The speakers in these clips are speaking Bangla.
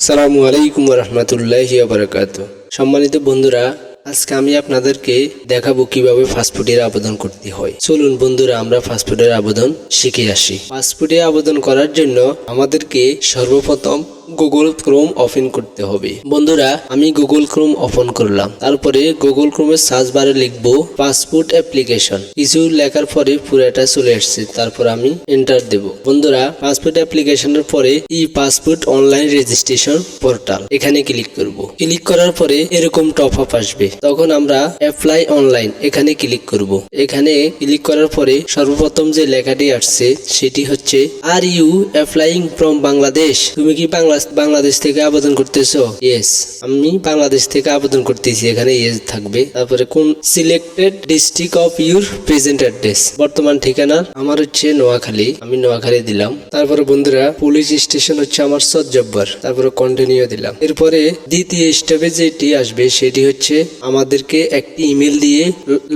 সালামু আলাইকুম রহমতুল্লাহ বারাকাত সম্মানিত বন্ধুরা, আজকে আমি আপনাদেরকে দেখাবো কীভাবে ফাস্টফুডের আবেদন করতে হয়। চলুন বন্ধুরা, আমরা ফাস্টফুডের আবেদন শিখে আসি। ফাস্টফুডে আবেদন করার জন্য আমাদেরকে সর্বপ্রথম গুগল ক্রোম ওপেন করতে হবে। বন্ধুরা, আমি গুগল ক্রোম ওপেন করলাম। তারপরে গুগল ক্রোমের সার্চ বারে লিখব পাসপোর্ট অ্যাপ্লিকেশন কিছু লেখার পরে পুরোটা চলে আসছে। তারপর আমি এন্টার দেব। বন্ধুরা পাসপোর্ট অ্যাপ্লিকেশনের পরে E passport online registration portal এখানে ক্লিক করব। ক্লিক করার পরে এরকম টপ আপ আসবে। তখন আমরা অ্যাপ্লাই অনলাইন এখানে ক্লিক করব। এখানে ক্লিক করার পরে সর্বপ্রথম যে লেখাটি আসছে, সেটি হচ্ছে are you applying from Bangladesh তুমি কি বাংলা বাংলাদেশ থেকে আবেদন করতেছো? ইয়েস আমি বাংলাদেশ থেকে আবেদন করতেছি, এখানে ইয়েস থাকবে। তারপরে কোন selected district of your present address বর্তমান ঠিকানা আমার হচ্ছে নোয়াখালী, আমি নোয়াখালী দিলাম। তারপরে বন্ধুরা পুলিশ স্টেশন হচ্ছে আমার সজ্জব্বর তারপরে কন্টিনিউ দিলাম। এরপরে দ্বিতীয় স্টেপে যেটি আসবে, সেটি হচ্ছে আমাদেরকে একটি ইমেল দিয়ে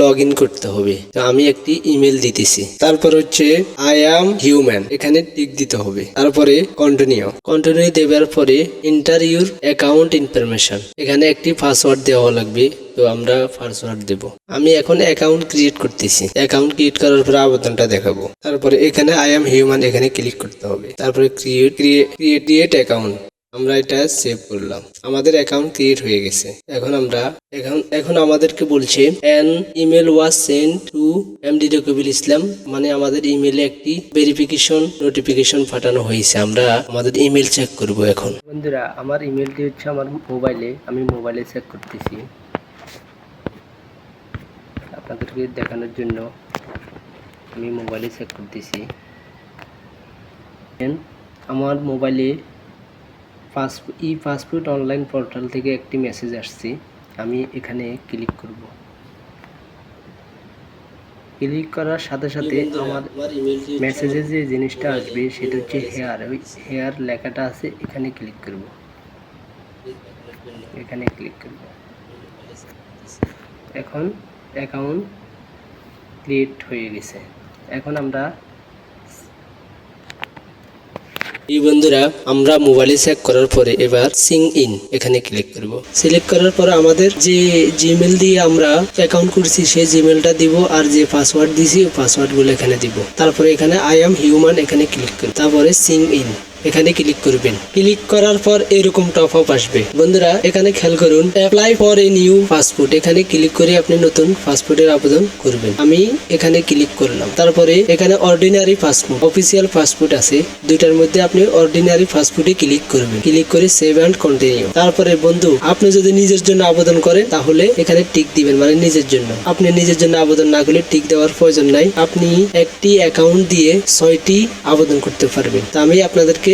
লগ ইন করতে হবে। তো আমি একটি ইমেল দিতেছি। তারপর হচ্ছে আই অ্যাম হিউম্যান এখানে টিক দিতে হবে। তারপরে কন্টিনিউ কন্টিনিউ দেওয়ার পরে ইন্টার ইউর অ্যাকাউন্ট ইনফরমেশন এখানে একটি পাসওয়ার্ড দেওয়া লাগবে, তো আমরা পাসওয়ার্ড দেব। আমি এখন অ্যাকাউন্ট ক্রিয়েট করতেছি। অ্যাকাউন্ট ক্রিয়েট করার পরে আবেদনটা দেখাবো। তারপরে এখানে আই এম হিউম্যান এখানে ক্লিক করতে হবে। তারপরে ক্রিয়েট ক্রিয়েট ক্রিয়েট অ্যাকাউন্ট আমরা এটা সেভ করলাম। আমাদের অ্যাকাউন্ট ক্রিয়েট হয়ে গেছে। এখন আমরা, এখন এখন আমাদেরকে বলছে an email was send to MD Rakibul Islam মানে আমাদের ইমেলে একটি ভেরিফিকেশন নোটিফিকেশন পাঠানো হয়েছে। আমরা আমাদের ইমেল চেক করব এখন। বন্ধুরা, আমার ইমেলটি হচ্ছে আমার মোবাইলে আমি মোবাইলে চেক করতেছি। আপনাদেরকে দেখানোর জন্য আমি মোবাইলে চেক করতেছি। আমার মোবাইলে পাস ই পাসপোর্ট অনলাইন পোর্টাল থেকে একটি মেসেজ আসছে। আমি এখানে ক্লিক করব। ক্লিক করার সাথে সাথে আমার মেসেজে যে জিনিসটা আসবে সেটা হচ্ছে হেয়ার ওই হেয়ার লেখাটা আছে এখানে ক্লিক করব। এখানে ক্লিক করব। এখন অ্যাকাউন্ট ক্রিয়েট হয়ে গেছে। এখন আমরা এই বন্ধুরা, আমরা মোবাইলে চেক করার পরে এবার সিং ইন এখানে ক্লিক করব। সিলেক্ট করার পর আমাদের যে জিমেল দিয়ে আমরা অ্যাকাউন্ট করছি, সেই জিমেলটা দিব আর যে পাসওয়ার্ড দিছি পাসওয়ার্ডগুলো এখানে দিব। তারপরে এখানে আই এম হিউম্যান এখানে ক্লিক করব। তারপরে সিং ইন এখানে ক্লিক করবেন। ক্লিক করার পর এরকম টপ আপ আসবে। বন্ধুরা, এখানে খেয়াল করুন apply for a new passport এখানে ক্লিক করে আপনি নতুন পাসপোর্টের আবেদন করবেন। আমি এখানে ক্লিক করলাম। তারপরে এখানে অর্ডিনারি পাসপোর্ট অফিসিয়াল পাসপোর্ট আছে। দুইটার মধ্যে আপনি অর্ডিনারি পাসপোর্টে ক্লিক করবেন। ক্লিক করে সেভ অ্যান্ড কন্টিনিউ তারপরে বন্ধু, আপনি যদি নিজের জন্য আবেদন করেন, তাহলে এখানে টিক দিবেন মানে নিজের জন্য। আপনি নিজের জন্য আবেদন না করলে টিক দেওয়ার প্রয়োজন নাই। আপনি একটি অ্যাকাউন্ট দিয়ে ছয়টি আবেদন করতে পারবেন। তা আমি আপনাদেরকে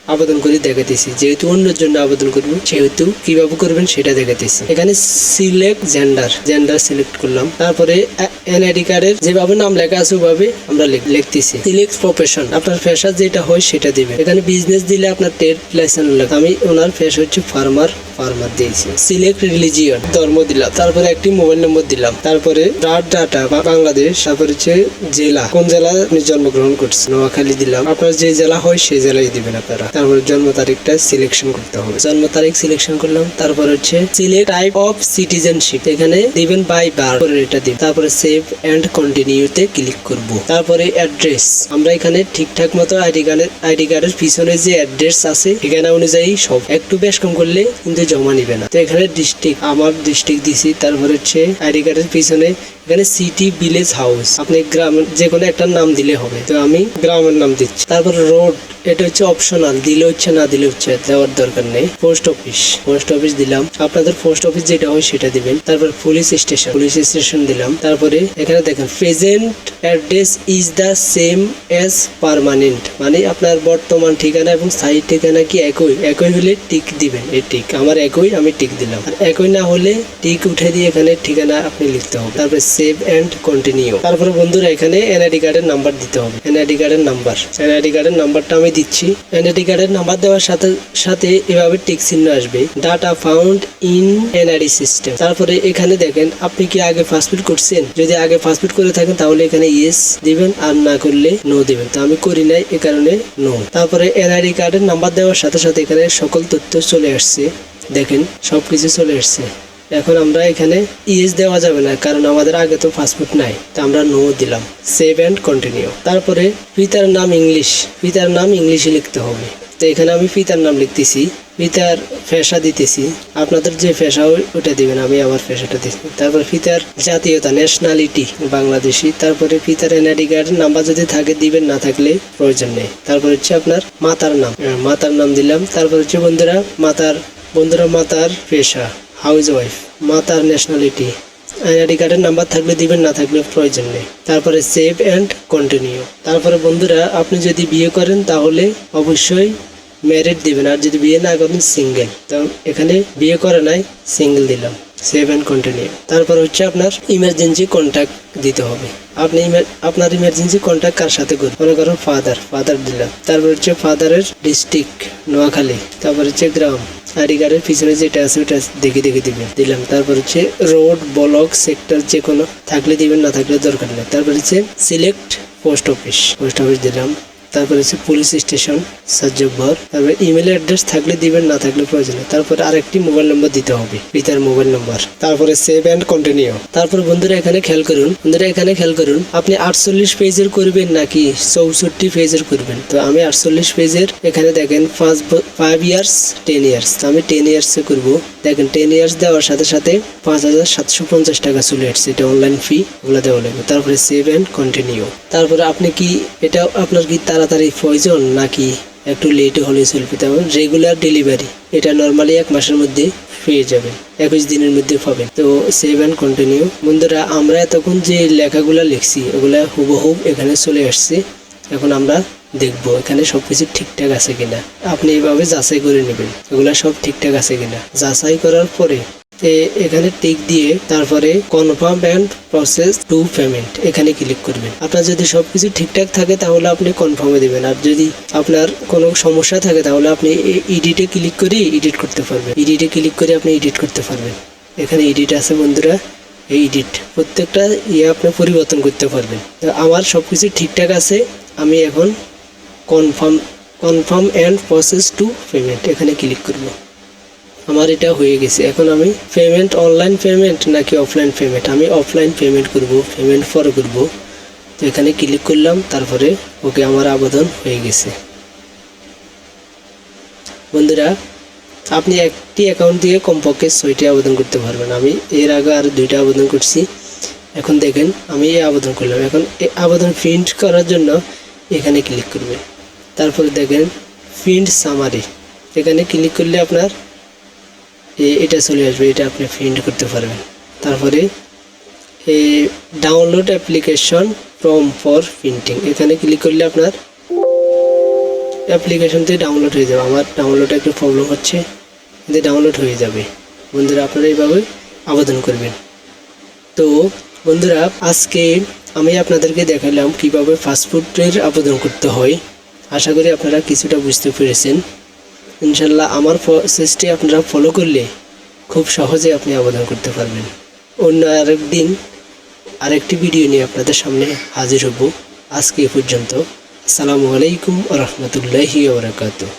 আবেদন করে দেখাতেছি যেহেতু অন্যের জন্য আবেদন করব, সেহেতু কীভাবে করবেন সেটা দেখাতেছি এখানে সিলেক্ট জেন্ডার জেন্ডার সিলেক্ট করলাম। তারপরে এনআইডি কার্ডের যেভাবে নাম লেখা আছে, ওভাবে আমরা লিখতেছি। সিলেক্ট প্রফেশন আপনার পেশা যেটা হয় সেটা দিবেন। এখানে বিজনেস দিলে আপনার ট্রেড লাইসেন্স লাগবে। আমি ওনার পেশা হচ্ছে ফার্মার ফার্মার দিয়েছি। সিলেক্ট রিলিজিয়ন ধর্ম দিলাম। তারপরে একটি মোবাইল নম্বর দিলাম। তারপরে ডাট ডাটা বা বাংলাদেশ, তারপরে হচ্ছে জেলা। কোন জেলা আপনি জন্মগ্রহণ করছেন নোয়াখালী দিলাম। আপনার যে জেলা হয় সেই জেলায় দিবেন আপনারা। তারপরে জন্ম তারিখটা সিলেকশন করতে হবে। জন্ম তারিখ সিলেকশন করলাম, তারপর হচ্ছে সিলেক্ট টাইপ অফ সিটিজেনশিপ এখানে দিবেন বাই বার এটা দিবেন। তারপরে সেভ এন্ড কন্টিনিউতে ক্লিক করব। তারপরে অ্যাড্রেস আমরা এখানে ঠিকঠাক মতো আইডি কার্ডের আইডি কার্ডের পিছনে যে অ্যাড্রেস আছে, ঠিকানা অনুযায়ী সব। একটু বেশ কম করলে কিন্তু জমা নিবে না। তো এখানে ডিস্ট্রিক্ট আমার ডিস্ট্রিক্ট দিছি, তারপর হচ্ছে আইডি কার্ডের পিছনে এখানে সিটি ভিলেজ হাউস আপনি গ্রাম, যে কোনো একটা নাম দিলে হবে। তো আমি গ্রামের নাম দিচ্ছি। তারপর রোড এটা হচ্ছে অপশনাল দিলে হচ্ছে, না দিলে হচ্ছে, দেওয়ার দরকার নেই। পোস্ট অফিস পোস্ট অফিস দিলাম। আপনাদের পোস্ট অফিস যেটা হয়, সেটা দিবেন। তারপর পুলিশ স্টেশন পুলিশ স্টেশন দিলাম। তারপরে এখানে দেখেন present address is the same as permanent মানে আপনার বর্তমান ঠিকানা এবং স্থায়ী ঠিকানা কি একই? একই হলে টিক দিবেন। এই টিক আমার একই, আমি টিক দিলাম। আর একই না হলে টিক উঠে দিয়ে এখানে ঠিকানা আপনি লিখতে হবে। তারপরে সেভ অ্যান্ড কন্টিনিউ তারপরে বন্ধুরা, এখানে এনআইডি কার্ডের নাম্বার দিতে হবে। এনআইডি কার্ডের নাম্বার এনআইডি কার্ডের নাম্বারটা আমি দিচ্ছি। এনআইডি কার্ডের নাম্বার দেওয়ার সাথে সাথে এভাবে টিক চিহ্ন আসবে। Data found in NID system তারপরে এখানে দেখেন, আপনি কি আগে ফাস্টফুড করছেন? যদি আগে ফাস্টফুড করে থাকেন, তাহলে এখানে ইয়েস দিবেন, আর না করলে নো দিবেন। তো আমি করি নাই, এ কারণে নো তারপরে এনআইডি কার্ডের নাম্বার দেওয়ার সাথে সাথে এখানে সকল তথ্য চলে আসছে। দেখেন, সবকিছু চলে আসছে। এখন আমরা এখানে ইয়েস দেওয়া যাবে না, কারণ আমাদের আগে তো ফাস্টফুড নাই, তো আমরা নো দিলাম। সেভ অ্যান্ড কন্টিনিউ তারপরে পিতার নাম ইংলিশ, পিতার নাম ইংলিশে লিখতে হবে। তো এখানে আমি পিতার নাম লিখতেছি, পিতার ফেসা দিতেছি। আপনাদের যে ফেসা ওটা দিবেন, আমি আমার ফেসাটা দিচ্ছি। তারপর পিতার জাতীয়তা ন্যাশনালিটি বাংলাদেশি। তারপরে পিতার এনআইডি কার্ডের নাম্বার যদি থাকে, দিবেন, না থাকলে প্রয়োজন নেই। তারপর হচ্ছে আপনার মাতার নাম। মাতার নাম দিলাম। তারপর হচ্ছে বন্ধুরা, মাতার বন্ধুরা মাতার পেশা। হাউস ওয়াইফ মা তার ন্যাশনালিটি আইডি কার্ডের নাম্বার থাকলে দিবেন, না থাকলে প্রয়োজন নেই। তারপরে সেভ অ্যান্ড কন্টিনিউ তারপরে বন্ধুরা, আপনি যদি বিয়ে করেন, তাহলে অবশ্যই ম্যারিড দিবেন। আর যদি বিয়ে না করেন সিঙ্গেল তো এখানে বিয়ে করে নাই সিঙ্গেল দিলাম। সেভ অ্যান্ড কন্টিনিউ তারপর হচ্ছে আপনার ইমার্জেন্সি কন্ট্যাক্ট দিতে হবে। আপনি আপনার ইমার্জেন্সি কন্ট্যাক্ট কার সাথে করবেন? মনে করুন ফাদার ফাদার দিলাম। তারপর হচ্ছে ফাদারের ডিস্ট্রিক্ট নোয়াখালী। তারপর হচ্ছে গ্রাম। আইডি কার্ডের পিছনে যেটা আছে ওটা দেখে দেখে দিবেন। দিলাম। তারপর হচ্ছে রোড ব্লক সেক্টর যে কোনো থাকলে দিবেন, না থাকলে দরকার নেই। তারপর হচ্ছে select post office post office দিলাম। তারপরে হচ্ছে পুলিশ স্টেশন সাজ্জবর তারপরে ইমেল অ্যাড্রেস থাকলে দিবেন, না থাকলে প্রয়োজন তারপরে আরেকটি মোবাইল নম্বর দিতে হবে, পিতার মোবাইল নম্বর তারপরে সেভ অ্যান্ড কন্টিনিউ তারপর বন্ধুরা এখানে খেয়াল করুন, বন্ধুরা এখানে খেয়াল করুন, আপনি আটচল্লিশ পেজের করবেন নাকি চৌষট্টি পেজের করবেন? তো আমি আটচল্লিশ পেজের, এখানে দেখেন পাঁচ ফাইভ ইয়ার্স টেন ইয়ার্স তো আমি টেন ইয়ার্সে করব। দেখেন টেন ইয়ার্স দেওয়ার সাথে সাথে পাঁচ হাজার সাতশো পঞ্চাশ টাকা চলে আসছে। এটা অনলাইন ফি ওগুলো দেওয়া লাগবে। তারপরে সেভ অ্যান্ড কন্টিনিউ তারপরে আপনি কি, এটা আপনার কি তাড়াতাড়ি প্রয়োজন নাকি একটু লেটে হলে চলবে তেমন রেগুলার ডেলিভারি এটা নর্মালি এক মাসের মধ্যে পেয়ে যাবেন, একুশ দিনের মধ্যে পাবেন। তো সেভ অ্যান্ড কন্টিনিউ বন্ধুরা, আমরা এতক্ষণ যে লেখাগুলো লিখছি, ওগুলা হুবহুব এখানে চলে আসছে। এখন আমরা দেখব এখানে সবকিছু ঠিকঠাক আছে কিনা। আপনি এভাবে যাচাই করে নেবেন, এগুলা সব ঠিকঠাক আছে কিনা। যাচাই করার পরে এখানে টিক দিয়ে তারপরে confirm and process to payment এখানে ক্লিক করবেন। আপনার যদি সবকিছু ঠিকঠাক থাকে তাহলে আপনি কনফার্মে দেবেন। আর যদি আপনার কোনো সমস্যা থাকে তাহলে আপনি এডিটে ক্লিক করে এডিট করতে পারবেন। এডিটে ক্লিক করে আপনি এডিট করতে পারবেন। এখানে এডিট আছে বন্ধুরা। এই এডিট প্রত্যেকটা ইয়ে আপনি পরিবর্তন করতে পারবেন। আমার সব কিছু ঠিকঠাক আছে, আমি এখন confirm confirm and process to payment এখানে ক্লিক করব। আমার এটা হয়ে গেছে। এখন আমি পেমেন্ট অনলাইন পেমেন্ট নাকি অফলাইন পেমেন্ট আমি অফলাইন পেমেন্ট করব পেমেন্ট ফর করব। তো এখানে ক্লিক করলাম, তারপরে ওকে আমার আবেদন হয়ে গেছে। বন্ধুরা, আপনি একটি অ্যাকাউন্ট দিয়ে কমপক্ষে ছয়টি আবেদন করতে পারবেন। আমি এর আগে আর দুইটা আবেদন করছি। এখন দেখেন, আমি এই আবেদন করলাম। এখন এই আবেদন প্রিন্ট করার জন্য এখানে ক্লিক করবেন। তারপরে দেখেন প্রিন্ট সামারি এখানে ক্লিক করলে আপনার এটা চলে আসবে, এটা আপনি প্রিন্ট করতে পারবেন। তারপরে download application form for printing এখানে ক্লিক করলে আপনার অ্যাপ্লিকেশনতে ডাউনলোড হয়ে যাবে। আমার ডাউনলোডে একটু প্রবলেম হচ্ছে, কিন্তু ডাউনলোড হয়ে যাবে। বন্ধুরা, আপনারা এইভাবে আবেদন করবেন। তো, বন্ধুরা, আজকে আমি আপনাদেরকে দেখালাম কীভাবে ফাস্টফুডের আবেদন করতে হয়। আশা করি আপনারা কিছুটা বুঝতে পেরেছেন। ইনশাল্লাহ আমার সৃষ্টি আপনারা ফলো করলে খুব সহজে আপনি আবেদন করতে পারবেন। অন্য আরেক দিন আরেকটি ভিডিও নিয়ে আপনাদের সামনে হাজির হব। আজকে এ পর্যন্ত। আসসালামু আলাইকুম রহমতুল্লাহি ওবরাকাতুহ